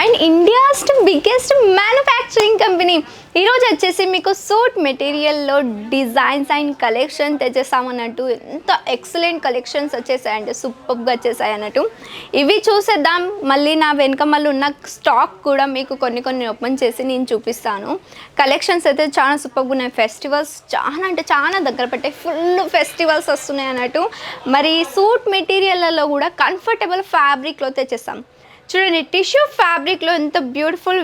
And India's biggest manufacturing company. ఈరోజు వచ్చేసి మీకు సూట్ మెటీరియల్లో డిజైన్స్ అండ్ కలెక్షన్ తెచ్చేసామన్నట్టు ఎంత ఎక్సలెంట్ కలెక్షన్స్ వచ్చేసాయంటే సూపర్గా వచ్చేసాయి అన్నట్టు. ఇవి చూసేద్దాం. మళ్ళీ నా వెనక మళ్ళీ ఉన్న స్టాక్ కూడా మీకు కొన్ని కొన్ని ఓపెన్ చేసి నేను చూపిస్తాను. కలెక్షన్స్ అయితే చాలా సూపర్గా ఉన్నాయి. ఫెస్టివల్స్ చాలా అంటే చాలా దగ్గర పట్టే ఫుల్ ఫెస్టివల్స్ వస్తున్నాయి అన్నట్టు. మరి సూట్ మెటీరియల్లో కూడా కంఫర్టబుల్ ఫ్యాబ్రిక్లో తెచ్చేస్తాం. చూడండి టిష్యూ ఫ్యాబ్రిక్లో ఎంత బ్యూటిఫుల్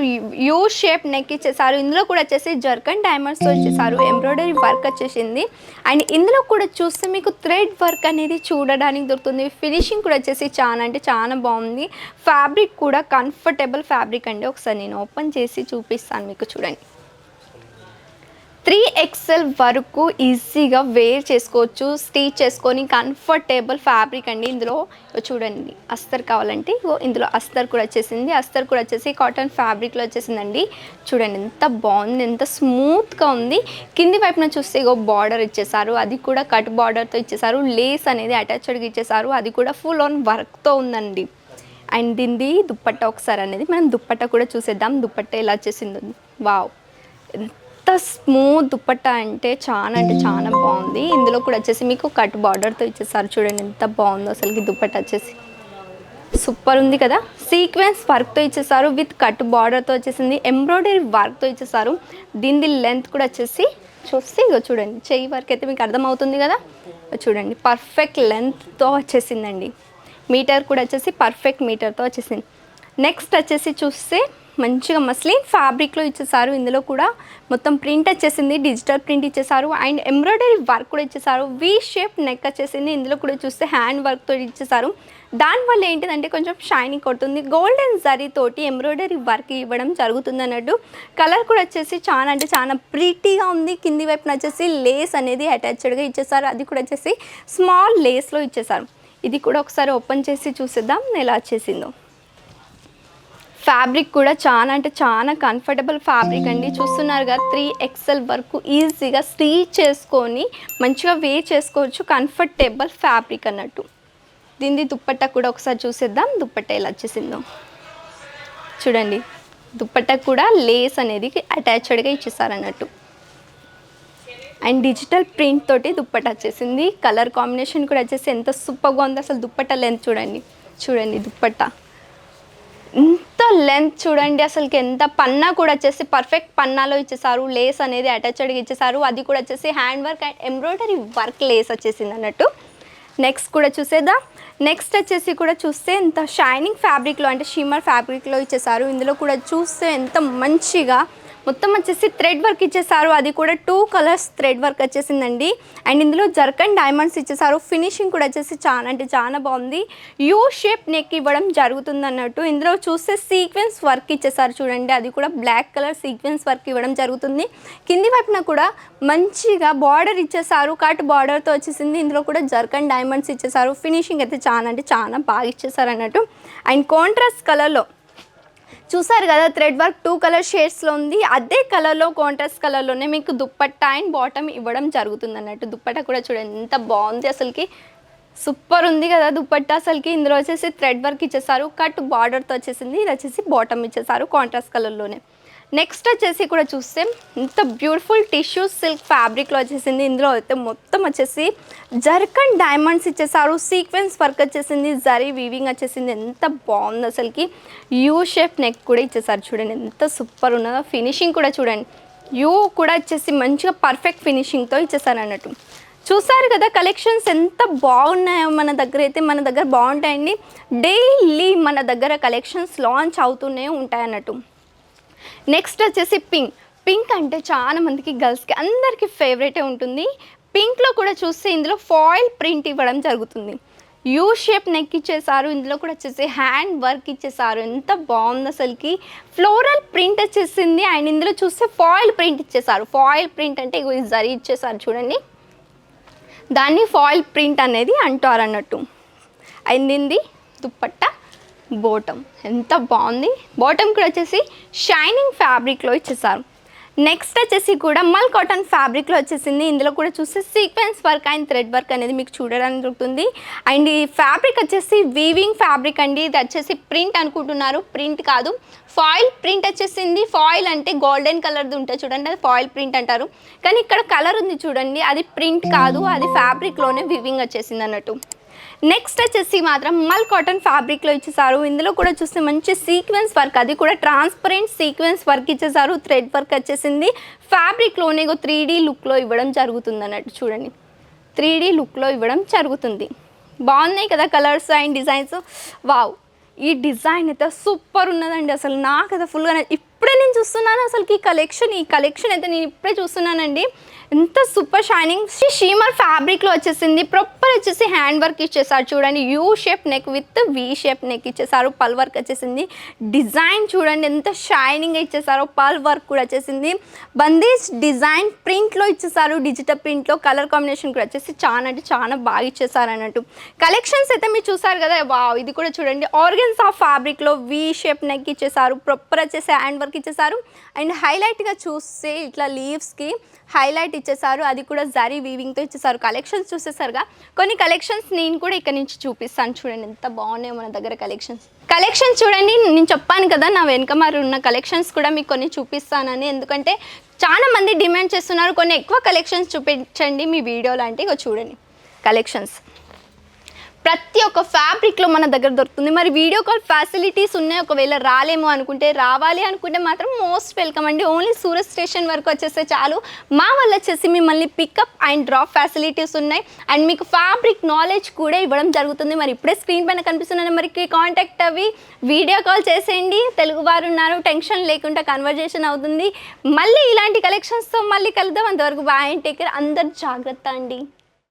యూ షేప్ నెక్ ఇచ్చేసారు. ఇందులో కూడా వచ్చేసి జర్కన్ డైమండ్స్తో ఇచ్చేసారు. ఎంబ్రాయిడరీ వర్క్ వచ్చేసింది. అండ్ ఇందులో కూడా చూస్తే మీకు థ్రెడ్ వర్క్ అనేది చూడడానికి దొరుకుతుంది. ఫినిషింగ్ కూడా వచ్చేసి చాలా అంటే చాలా బాగుంది. ఫ్యాబ్రిక్ కూడా కంఫర్టబుల్ ఫ్యాబ్రిక్ అండి. ఒకసారి నేను ఓపెన్ చేసి చూపిస్తాను మీకు చూడండి. త్రీ ఎక్స్ఎల్ వరకు ఈజీగా వేర్ చేసుకోవచ్చు స్టిచ్ చేసుకొని కంఫర్టబుల్ ఫ్యాబ్రిక్ అండి ఇందులో. చూడండి అస్తర్ కావాలంటే ఇందులో అస్తర్ కూడా వచ్చేసింది. అస్తర్ కూడా వచ్చేసి కాటన్ ఫ్యాబ్రిక్లో వచ్చేసిందండి. చూడండి ఎంత బాగుంది ఎంత స్మూత్గా ఉంది. కింది వైపున చూస్తే ఇగో బార్డర్ ఇచ్చేసారు అది కూడా కట్ బార్డర్తో ఇచ్చేసారు లేస్ అనేది అటాచ్డ్గా ఇచ్చేసారు అది కూడా ఫుల్ ఆన్ వర్క్తో ఉందండి. అండ్ దీనిది దుప్పట్ట ఒకసారి అనేది మనం దుప్పట్ట కూడా చూసేద్దాం దుప్పట్ట ఎలా వచ్చేసింది. వావ్ ఎంత స్మూత్ దుప్పట్ట అంటే చాలా అంటే చాలా బాగుంది. ఇందులో కూడా వచ్చేసి మీకు కట్ బార్డర్తో ఇచ్చేసారు చూడండి ఎంత బాగుందో అసలుకి దుప్పట్ట వచ్చేసి. సూపర్ ఉంది కదా? సీక్వెన్స్ వర్క్తో ఇచ్చేసారు విత్ కట్ బార్డర్తో వచ్చేసింది. ఎంబ్రాయిడరీ వర్క్తో ఇచ్చేసారు. దీని లెంత్ కూడా వచ్చేసి చూస్తే ఇగో చూడండి చెయ్యి వర్క్ అయితే మీకు అర్థమవుతుంది కదా? చూడండి పర్ఫెక్ట్ లెంత్తో వచ్చేసిందండి. మీటర్ కూడా వచ్చేసి పర్ఫెక్ట్ మీటర్తో వచ్చేసింది. నెక్స్ట్ వచ్చేసి చూస్తే మంచిగా మస్లిన్ ఫ్యాబ్రిక్లో ఇచ్చేసారు. ఇందులో కూడా మొత్తం ప్రింట్ వచ్చేసింది. డిజిటల్ ప్రింట్ ఇచ్చేసారు. అండ్ ఎంబ్రాయిడరీ వర్క్ కూడా ఇచ్చేసారు. వి షేప్ నెక్ వచ్చేసింది. ఇందులో కూడా చూస్తే హ్యాండ్ వర్క్తో ఇచ్చేసారు. దానివల్ల ఏంటిదంటే కొంచెం షైనింగ్ కొడుతుంది. గోల్డెన్ జరీ తోటి ఎంబ్రాయిడరీ వర్క్ ఇవ్వడం జరుగుతుంది అన్నట్టు. కలర్ కూడా వచ్చేసి చాలా అంటే చాలా ప్రీటీగా ఉంది. కింది వైపున వచ్చేసి లేస్ అనేది అటాచ్డ్గా ఇచ్చేసారు. అది కూడా వచ్చేసి స్మాల్ లేస్లో ఇచ్చేసారు. ఇది కూడా ఒకసారి ఓపెన్ చేసి చూసేద్దాం. ఎలా వచ్చేసిందో. ఫ్యాబ్రిక్ కూడా చాలా అంటే చాలా కంఫర్టబుల్ ఫ్యాబ్రిక్ అండి. చూస్తున్నారు కదా త్రీ ఎక్సెల్ వరకు ఈజీగా స్టీచ్ చేసుకొని మంచిగా వే చేసుకోవచ్చు కంఫర్టబుల్ ఫ్యాబ్రిక్ అన్నట్టు. దీన్ని దుప్పట్ట కూడా ఒకసారి చూసేద్దాం. దుప్పట్ట ఎలా వచ్చేసిందో. చూడండి దుప్పట్ట కూడా లేస్ అనేది అటాచ్డ్గా ఇచ్చేసారన్నట్టు అండ్ డిజిటల్ ప్రింట్ తోటి దుప్పట్ట వచ్చేసింది. కలర్ కాంబినేషన్ కూడా వచ్చేసి ఎంత సూపర్గా ఉంది అసలు దుప్పట్ట లెంత్ చూడండి. చూడండి దుప్పట్ట. ఎంత లెంత్ చూడండి అసలుకి ఎంత పన్నా కూడా వచ్చేసి పర్ఫెక్ట్ పన్నాలో ఇచ్చేసారు లేస్ అనేది అటాచ్డ్గా ఇచ్చేసారు అది కూడా వచ్చేసి hand work and embroidery work lace వచ్చేసింది అన్నట్టు. నెక్స్ట్ కూడా చూసేద్దాం. నెక్స్ట్ వచ్చేసి కూడా చూస్తే ఎంత షైనింగ్ ఫ్యాబ్రిక్లో అంటే షిమ్మర్ ఫ్యాబ్రిక్లో ఇచ్చేసారు ఇందులో కూడా చూస్తే ఎంత మంచిగా మొత్తం వచ్చేసి థ్రెడ్ వర్క్ ఇచ్చేసారు. అది కూడా టూ కలర్స్ థ్రెడ్ వర్క్ వచ్చేసిందండి. అండ్ ఇందులో జర్కన్ డైమండ్స్ ఇచ్చేసారు. ఫినిషింగ్ కూడా వచ్చేసి చాలా అంటే చాలా బాగుంది. యూ షేప్ నెక్ ఇవ్వడం జరుగుతుంది అన్నట్టు. ఇందులో చూస్తే సీక్వెన్స్ వర్క్ ఇచ్చేసారు చూడండి. అది కూడా బ్లాక్ కలర్ సీక్వెన్స్ వర్క్ ఇవ్వడం జరుగుతుంది. కింది వైపున కూడా మంచిగా బార్డర్ ఇచ్చేసారు. కట్ బార్డర్తో వచ్చేసింది. ఇందులో కూడా జర్కన్ డైమండ్స్ ఇచ్చేసారు. ఫినిషింగ్ అయితే చాలా అంటే చాలా బాగా ఇచ్చేసారు అన్నట్టు. అండ్ కాంట్రాస్ట్ కలర్లో చూసారు కదా థ్రెడ్ వర్క్ టూ కలర్ షేడ్స్లో ఉంది. అదే కలర్లో కాంట్రాస్ట్ కలర్లోనే మీకు దుప్పట్టా అండ్ బాటమ్ ఇవ్వడం జరుగుతుంది అన్నట్టు దుప్పట్టా కూడా చూడండి ఎంత బాగుంది అసలుకి. సూపర్ ఉంది కదా దుప్పట్టా అసలుకి. ఇందులో వచ్చేసి థ్రెడ్ వర్క్ ఇచ్చేసారు. కట్ బార్డర్తో వచ్చేసింది. ఇది వచ్చేసి బాటమ్ ఇచ్చేసారు కాంట్రాస్ట్ కలర్లోనే నెక్స్ట్ వచ్చేసి కూడా చూస్తే ఇంత బ్యూటిఫుల్ టిష్యూ సిల్క్ ఫ్యాబ్రిక్లో వచ్చేసింది. ఇందులో అయితే మొత్తం వచ్చేసి జర్కన్ డైమండ్స్ ఇచ్చేసారు. సీక్వెన్స్ వర్క్ వచ్చేసింది. జరీ వీవింగ్ వచ్చేసింది. ఎంత బాగుంది అసలుకి. యూ షేప్ నెక్ కూడా ఇచ్చేసారు చూడండి. ఎంత సూపర్ ఉన్నదో. ఫినిషింగ్ కూడా చూడండి. యూ కూడా వచ్చేసి మంచిగా పర్ఫెక్ట్ ఫినిషింగ్తో ఇచ్చేసారు అన్నట్టు. చూసారు కదా కలెక్షన్స్ ఎంత బాగున్నాయో మన దగ్గర అయితే. మన దగ్గర బాగుంటాయండి. డైలీ మన దగ్గర కలెక్షన్స్ లాంచ్ అవుతూనే ఉంటాయి అన్నట్టు. నెక్స్ట్ వచ్చేసి పింక్ పింక్ అంటే చాలా మందికి గర్ల్స్కి అందరికీ ఫేవరెటే ఉంటుంది. పింక్లో కూడా చూస్తే ఇందులో ఫాయిల్ ప్రింట్ ఇవ్వడం జరుగుతుంది. యూ షేప్ నెక్ ఇచ్చేసారు ఇందులో కూడా వచ్చేసి హ్యాండ్ వర్క్ ఇచ్చేసారు ఎంత బాగుంది అసలుకి. ఫ్లోరల్ ప్రింట్ వచ్చేసింది అండ్ ఇందులో చూస్తే ఫాయిల్ ప్రింట్ ఇచ్చేసారు ఫాయిల్ ప్రింట్ అంటే ఇగో ఇది జరీ ఇచ్చేసారు చూడండి. దాన్ని ఫాయిల్ ప్రింట్ అనేది అంటారు అన్నట్టు. అయింది దుప్పట్ట? బోటమ్. ఎంత బాగుంది. బాటమ్ కూడా వచ్చేసి షైనింగ్ ఫ్యాబ్రిక్లో ఇచ్చేసారు. నెక్స్ట్ వచ్చేసి కూడా మల్ కాటన్ ఫ్యాబ్రిక్లో వచ్చేసింది. ఇందులో కూడా చూస్తే sequence work and thread work అనేది మీకు చూడడానికి దొరుకుతుంది. అండ్ ఈ ఫ్యాబ్రిక్ వచ్చేసి వీవింగ్ ఫ్యాబ్రిక్ అండి. ఇది వచ్చేసి ప్రింట్ అనుకుంటున్నారు. ప్రింట్ కాదు. ఫాయిల్ ప్రింట్ వచ్చేసింది. ఫాయిల్ అంటే గోల్డెన్ కలర్ది ఉంటుంది చూడండి. అది ఫాయిల్ ప్రింట్ అంటారు. కానీ ఇక్కడ కలర్ ఉంది చూడండి. అది ప్రింట్ కాదు. అది ఫ్యాబ్రిక్లోనే వివింగ్ వచ్చేసింది అన్నట్టు. నెక్స్ట్ వచ్చేసి మాత్రం మల్ కాటన్ ఫ్యాబ్రిక్లో ఇచ్చేసారు. ఇందులో కూడా చూస్తే మంచి సీక్వెన్స్ వర్క్ అది కూడా ట్రాన్స్పరెంట్ సీక్వెన్స్ వర్క్ ఇచ్చేసారు. థ్రెడ్ వర్క్ వచ్చేసింది. ఫ్యాబ్రిక్లోనే త్రీ డీ లుక్లో ఇవ్వడం జరుగుతుంది అన్నట్టు చూడండి. త్రీ డీ లుక్లో ఇవ్వడం జరుగుతుంది. బాగున్నాయి కదా కలర్స్ అండ్ డిజైన్స్ వావ్ ఈ డిజైన్ అయితే సూపర్ ఉన్నదండి అసలు. నాకు అయితే ఫుల్గా ఇప్పుడే నేను చూస్తున్నాను అసలు ఈ కలెక్షన్ ఈ కలెక్షన్ అయితే నేను ఇప్పుడే చూస్తున్నానండి. ఎంత సూపర్ షైనింగ్ షీమర్ ఫ్యాబ్రిక్లో వచ్చేసింది. ప్రాపర్ వచ్చేసి హ్యాండ్ వర్క్ ఇచ్చేసారు చూడండి. U shape neck with V shape neck ఇచ్చేసారు. పల్ వర్క్ వచ్చేసింది. డిజైన్ చూడండి ఎంత షైనింగ్ ఇచ్చేసారో. పల్ వర్క్ కూడా వచ్చేసింది. బందీస్ డిజైన్ ప్రింట్లో ఇచ్చేసారు. డిజిటల్ ప్రింట్లో కలర్ కాంబినేషన్ కూడా వచ్చేసి చాలా అంటే చాలా బాగా ఇచ్చేసారు అన్నట్టు. కలెక్షన్స్ అయితే మీరు చూసారు కదా. వావ్! ఇది కూడా చూడండి. ఆర్గన్స్ ఆఫ్ ఫ్యాబ్రిక్లో వి షేప్ నెక్ ఇచ్చేసారు. ప్రాపర్ వచ్చేసి హ్యాండ్ వర్క్ ఇచ్చేసారు. అండ్ హైలైట్గా చూస్తే ఇట్లా లీవ్స్కి హైలైట్ ఇచ్చేసారు. అది కూడా జరీ వీవింగ్తో ఇచ్చేసారు. కలెక్షన్స్ చూసేసారుగా కొన్ని కలెక్షన్స్ నేను కూడా ఇక్కడ నుంచి చూపిస్తాను. చూడండి ఎంత బాగున్నాయో మన దగ్గర కలెక్షన్స్ కలెక్షన్స్ చూడండి నేను చెప్పాను కదా నా వెనక మరి ఉన్న కలెక్షన్స్ కూడా మీకు కొన్ని చూపిస్తానని. ఎందుకంటే చాలా మంది డిమాండ్ చేస్తున్నారు. కొన్ని ఎక్కువ కలెక్షన్స్ చూపించండి మీ వీడియో అంటే చూడండి కలెక్షన్స్ ప్రతి ఒక్క ఫ్యాబ్రిక్లో మన దగ్గర దొరుకుతుంది. మరి వీడియో కాల్ ఫెసిలిటీస్ ఉన్నాయి. ఒకవేళ రాలేమో అనుకుంటే రావాలి అనుకుంటే మాత్రం మోస్ట్ వెల్కమ్ అండి. ఓన్లీ సూరత్ స్టేషన్ వరకు వచ్చేస్తే చాలు. మా వల్ల వచ్చేసి మిమ్మల్ని పికప్ అండ్ డ్రాప్ ఫెసిలిటీస్ ఉన్నాయి. అండ్ మీకు ఫ్యాబ్రిక్ నాలెడ్జ్ కూడా ఇవ్వడం జరుగుతుంది. మరి ఇప్పుడే స్క్రీన్ పైన కనిపిస్తున్న నెంబర్కి కాంటాక్ట్ అవి వీడియో కాల్ చేసేయండి. తెలుగు వారు ఉన్నారు. టెన్షన్ లేకుండా కన్వర్జేషన్ అవుతుంది. మళ్ళీ ఇలాంటి కలెక్షన్స్తో మళ్ళీ కలుద్దాం. అంతవరకు బాయ్ టేక్ అందరు జాగ్రత్త అండి.